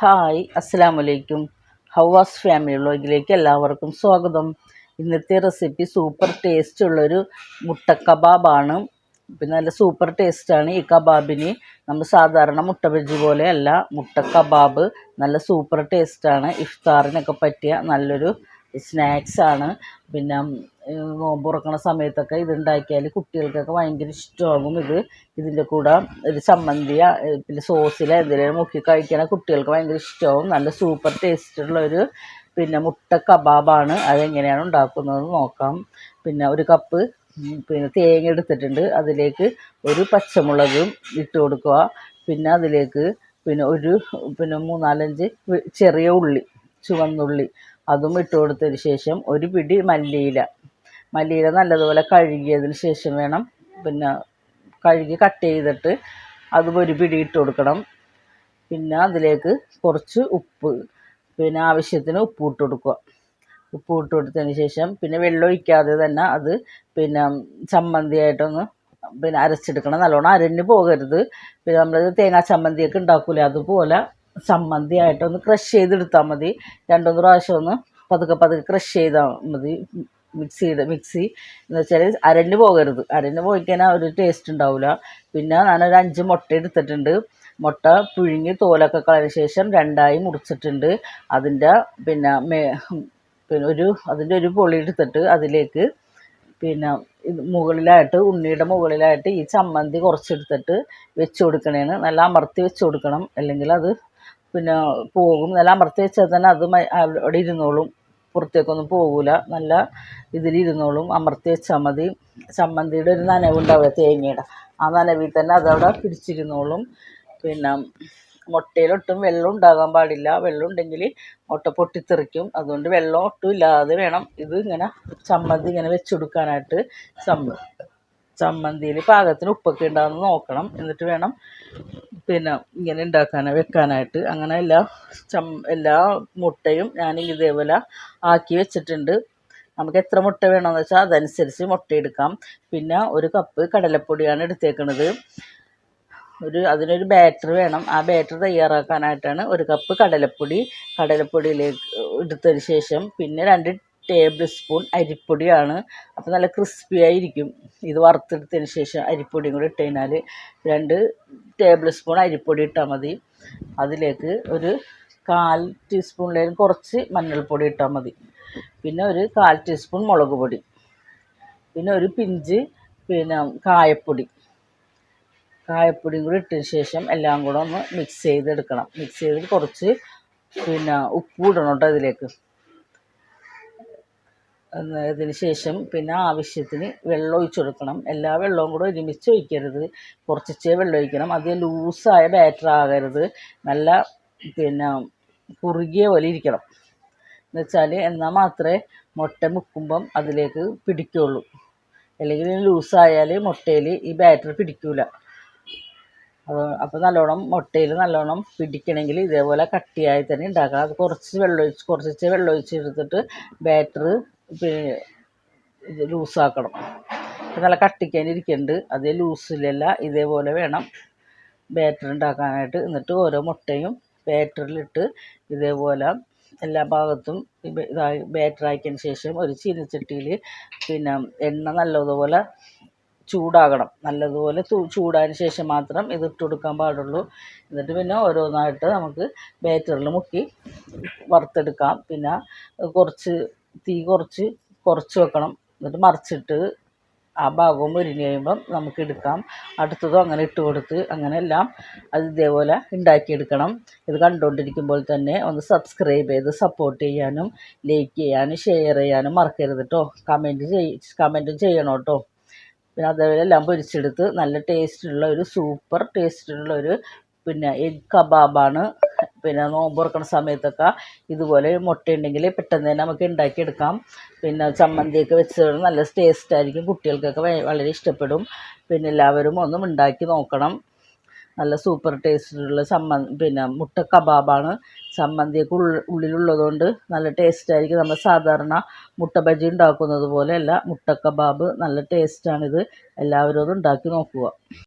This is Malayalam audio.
ഹായ് അസ്സാം വലൈക്കും ഹവാസ് ഫാമിലി വ്ളോഗിലേക്ക് എല്ലാവർക്കും സ്വാഗതം. ഇന്നത്തെ റെസിപ്പി സൂപ്പർ ടേസ്റ്റ് ഉള്ളൊരു മുട്ട കബാബാണ്. പിന്നെ നല്ല സൂപ്പർ ടേസ്റ്റാണ് ഈ കബാബിന്. നമ്മൾ സാധാരണ മുട്ട ബജി പോലെയല്ല മുട്ട കബാബ് നല്ല സൂപ്പർ ടേസ്റ്റാണ് ഇഫ്താറിനൊക്കെ പറ്റിയ നല്ലൊരു സ്നാക്സാണ് പിന്നെ നോമ്പ് തുറക്കണ സമയത്തൊക്കെ ഇത് ഉണ്ടാക്കിയാൽ കുട്ടികൾക്കൊക്കെ ഭയങ്കര ഇഷ്ടമാകും ഇത്. ഇതിന്റെ കൂടെ ഒരു ചമ്മന്തിയ പിന്നെ സോസിൽ എന്തെങ്കിലും മുക്കി കഴിക്കണ കുട്ടികൾക്ക് ഭയങ്കര ഇഷ്ടമാവും നല്ല സൂപ്പർ ടേസ്റ്റുള്ള ഒരു പിന്നെ മുട്ട കബാബാണ്. അതെങ്ങനെയാണ് ഉണ്ടാക്കുന്നത് നോക്കാം. പിന്നെ ഒരു കപ്പ് പിന്നെ തേങ്ങ എടുത്തിട്ടുണ്ട്. അതിലേക്ക് ഒരു പച്ചമുളകും ഇട്ട് കൊടുക്കുക. പിന്നെ അതിലേക്ക് പിന്നെ ഒരു പിന്നെ മൂന്നാലഞ്ച് ചെറിയ ഉള്ളി ചുവന്നുള്ളി അതും ഇട്ട് കൊടുത്തതിന് ശേഷം ഒരു പിടി മല്ലിയില. മല്ലിയില നല്ലതുപോലെ കഴുകിയതിന് ശേഷം വേണം പിന്നെ കഴുകി കട്ട് ചെയ്തിട്ട് അത് ഒരു പിടി ഇട്ട് കൊടുക്കണം. പിന്നെ അതിലേക്ക് കുറച്ച് ഉപ്പ് പിന്നെ ആവശ്യത്തിന് ഉപ്പ് ഇട്ട് കൊടുക്കുക. ഉപ്പ് ഇട്ട് കൊടുത്തതിന് ശേഷം പിന്നെ വെള്ളം ഒഴിക്കാതെ തന്നെ അത് പിന്നെ ചമ്മന്തിയായിട്ടൊന്ന് പിന്നെ അരച്ചെടുക്കണം. നല്ലോണം അരഞ്ഞു പോകരുത്. പിന്നെ നമ്മൾ തേങ്ങാ ചമ്മന്തിയൊക്കെ ഉണ്ടാക്കൂലേ അതുപോലെ ചമ്മന്തിയായിട്ടൊന്ന് ക്രഷ് ചെയ്തെടുത്താൽ മതി. രണ്ടൊന്ന് പ്രാവശ്യം ഒന്ന് പതുക്കെ പതുക്കെ ക്രഷ് ചെയ്താൽ മതി. മിക്സിയുടെ മിക്സി എന്ന് വെച്ചാൽ അരഞ്ഞു പോകരുത്. അരഞ്ഞു പോയി കഴിഞ്ഞാൽ ഒരു ടേസ്റ്റ് ഉണ്ടാവില്ല പിന്നെ ഞാനൊരു അഞ്ച് മുട്ട എടുത്തിട്ടുണ്ട്. മുട്ട പുഴുങ്ങി തോലൊക്കെ കളഞ്ഞ ശേഷം രണ്ടായി മുറിച്ചിട്ടുണ്ട്. അതിന്റെ പിന്നെ മേ പിന്നെ ഒരു അതിന്റെ ഒരു പൊളി എടുത്തിട്ട് അതിലേക്ക് പിന്നെ ഇത് മുകളിലായിട്ട് ഉണ്ണിയുടെ മുകളിലായിട്ട് ഈ ചമ്മന്തി കുറച്ചെടുത്തിട്ട് വെച്ച് കൊടുക്കണേന് നല്ല അമർത്തി വെച്ച് കൊടുക്കണം. അല്ലെങ്കിൽ അത് പിന്നെ പോകും. നല്ല അമർത്തി വെച്ചാൽ തന്നെ അത് അവിടെ ഇരുന്നോളും. പുറത്തേക്കൊന്നും പോകില്ല നല്ല ഇതിലിരുന്നോളും അമർത്തി വെച്ചാൽ മതി ചമ്മന്തിയുടെ ഒരു നനവുണ്ടാവുക തേങ്ങയുടെ. ആ നനവിൽ തന്നെ അതവിടെ പിടിച്ചിരുന്നോളും. പിന്നെ മുട്ടയിലൊട്ടും വെള്ളം ഉണ്ടാകാൻ പാടില്ല. വെള്ളം ഉണ്ടെങ്കിൽ മുട്ട പൊട്ടിത്തെറിക്കും. അതുകൊണ്ട് വെള്ളം ഒട്ടും ഇല്ലാതെ വേണം ഇത് ഇങ്ങനെ ചമ്മന്തി ഇങ്ങനെ വെച്ച് കൊടുക്കാനായിട്ട് ചമ്മ ചമ്മന്തിയിൽ പാകത്തിന് ഉപ്പൊക്കെ ഉണ്ടാകുന്ന നോക്കണം. എന്നിട്ട് വേണം പിന്നെ ഇങ്ങനെ ഉണ്ടാക്കാൻ വെക്കാനായിട്ട്. അങ്ങനെ എല്ലാ ചം എല്ലാ മുട്ടയും ഞാൻ ഇതേപോലെ ആക്കി വെച്ചിട്ടുണ്ട്. നമുക്ക് എത്ര മുട്ട വേണമെന്ന് വെച്ചാൽ അതനുസരിച്ച് മുട്ട എടുക്കാം പിന്നെ ഒരു കപ്പ് കടലപ്പൊടിയാണ് എടുത്തേക്കണത്. ഒരു അതിനൊരു ബാറ്റർ വേണം. ആ ബാറ്റർ തയ്യാറാക്കാനായിട്ടാണ് ഒരു കപ്പ് കടലപ്പൊടി കടലപ്പൊടിയിലേക്ക് എടുത്തതിന് ശേഷം പിന്നെ രണ്ട് ടേബിൾ സ്പൂൺ അരിപ്പൊടിയാണ്. അപ്പോൾ നല്ല ക്രിസ്പി ആയിരിക്കും. ഇത് വറുത്തെടുത്തതിന് ശേഷം അരിപ്പൊടിയും കൂടി ഇട്ട് കഴിഞ്ഞാൽ രണ്ട് ടേബിൾ സ്പൂൺ അരിപ്പൊടി ഇട്ടാൽ മതി. അതിലേക്ക് ഒരു കാൽ ടീസ്പൂണിലേക്ക് കുറച്ച് മഞ്ഞൾപ്പൊടി ഇട്ടാൽ മതി. പിന്നെ ഒരു കാൽ ടീസ്പൂൺ മുളക് പൊടി. പിന്നെ ഒരു പിഞ്ച് പിന്നെ കായപ്പൊടി. കായപ്പൊടിയും കൂടി ഇട്ടതിന് ശേഷം എല്ലാം കൂടെ ഒന്ന് മിക്സ് ചെയ്തെടുക്കണം. മിക്സ് ചെയ്തിട്ട് കുറച്ച് പിന്നെ ഉപ്പ് ഇടണം കേട്ടോ ഇതിലേക്ക്. അതിന് ശേഷം പിന്നെ ആവശ്യത്തിന് വെള്ളം ഒഴിച്ച് കൊടുക്കണം. എല്ലാ വെള്ളവും കൂടെ ഒരുമിച്ച് ഒഴിക്കരുത്. കുറച്ചേ വെള്ളം ഒഴിക്കണം. അധികം ലൂസായ ബാറ്റർ ആകരുത്. നല്ല പിന്നെ കുറുകിയ പോലെ ഇരിക്കണം. എന്ന് വെച്ചാൽ എന്നാൽ മാത്രമേ മുട്ട മുക്കുമ്പം അതിലേക്ക് പിടിക്കുള്ളൂ. അല്ലെങ്കിൽ ലൂസായാൽ മുട്ടയിൽ ഈ ബാറ്റർ പിടിക്കൂല. അപ്പോൾ നല്ലോണം മുട്ടയിൽ നല്ലോണം പിടിക്കണമെങ്കിൽ ഇതേപോലെ കട്ടിയായി തന്നെ ഉണ്ടാക്കണം. അത് കുറച്ച് വെള്ളം ഒഴിച്ച് കുറച്ച് വെള്ളം ഒഴിച്ച് എടുത്തിട്ട് ബാറ്റർ പിന്നെ ഇത് ലൂസാക്കണം. നല്ല കട്ടിക്കാൻ ഇരിക്കുന്നുണ്ട് അതേ ലൂസിലല്ല ഇതേപോലെ വേണം ബാറ്റർ ഉണ്ടാക്കാനായിട്ട് എന്നിട്ട് ഓരോ മുട്ടയും ബാറ്ററിലിട്ട് ഇതേപോലെ എല്ലാ ഭാഗത്തും ഇതായി ബാറ്റർ ആക്കിയതിന് ശേഷം ഒരു ചീനച്ചട്ടിയിൽ പിന്നെ എണ്ണ നല്ലതുപോലെ ചൂടാകണം. നല്ലതുപോലെ ചൂടായതിന് ശേഷം മാത്രം ഇത് ഇട്ട് കൊടുക്കാൻ പാടുള്ളൂ. എന്നിട്ട് പിന്നെ ഓരോന്നായിട്ട് നമുക്ക് ബാറ്ററിൽ മുക്കി വറുത്തെടുക്കാം. പിന്നെ കുറച്ച് തീ കുറച്ച് കുറച്ച് വെക്കണം. എന്നിട്ട് മറിച്ചിട്ട് ആ ഭാഗവും മുരിഞ്ഞ് കഴിയുമ്പം നമുക്ക് എടുക്കാം. അടുത്തതും അങ്ങനെ ഇട്ട് കൊടുത്ത് അങ്ങനെ എല്ലാം അത് ഇതേപോലെ ഉണ്ടാക്കിയെടുക്കണം. ഇത് കണ്ടുകൊണ്ടിരിക്കുമ്പോൾ തന്നെ ഒന്ന് സബ്സ്ക്രൈബ് ചെയ്ത് സപ്പോർട്ട് ചെയ്യാനും ലൈക്ക് ചെയ്യാനും ഷെയർ ചെയ്യാനും മറക്കരുത് കേട്ടോ കമന്റ് ചെയ് കമന്റും ചെയ്യണം കേട്ടോ പിന്നെ അതേപോലെ എല്ലാം പൊരിച്ചെടുത്ത് നല്ല ടേസ്റ്റുള്ള ഒരു സൂപ്പർ ടേസ്റ്റുള്ള ഒരു പിന്നെ എഗ് കബാബാണ് പിന്നെ നോമ്പ് തുറക്കണ സമയത്തൊക്കെ ഇതുപോലെ മുട്ടയുണ്ടെങ്കിൽ പെട്ടെന്ന് തന്നെ നമുക്ക് ഉണ്ടാക്കിയെടുക്കാം. പിന്നെ ചമ്മന്തിയൊക്കെ വെച്ച് നല്ല ടേസ്റ്റ് ആയിരിക്കും. കുട്ടികൾക്കൊക്കെ വളരെ ഇഷ്ടപ്പെടും. പിന്നെ എല്ലാവരും ഒന്നും ഉണ്ടാക്കി നോക്കണം. നല്ല സൂപ്പർ ടേസ്റ്റുള്ള ചമ്മന്തി പിന്നെ മുട്ട കബാബാണ്. ചമ്മന്തിയൊക്കെ ഉള്ളിലുള്ളതുകൊണ്ട് നല്ല ടേസ്റ്റ് ആയിരിക്കും. നമ്മൾ സാധാരണ മുട്ട ബജി ഉണ്ടാക്കുന്നത് പോലെയല്ല. മുട്ട കബാബ് നല്ല ടേസ്റ്റാണിത് എല്ലാവരും അത് ഉണ്ടാക്കി നോക്കുക.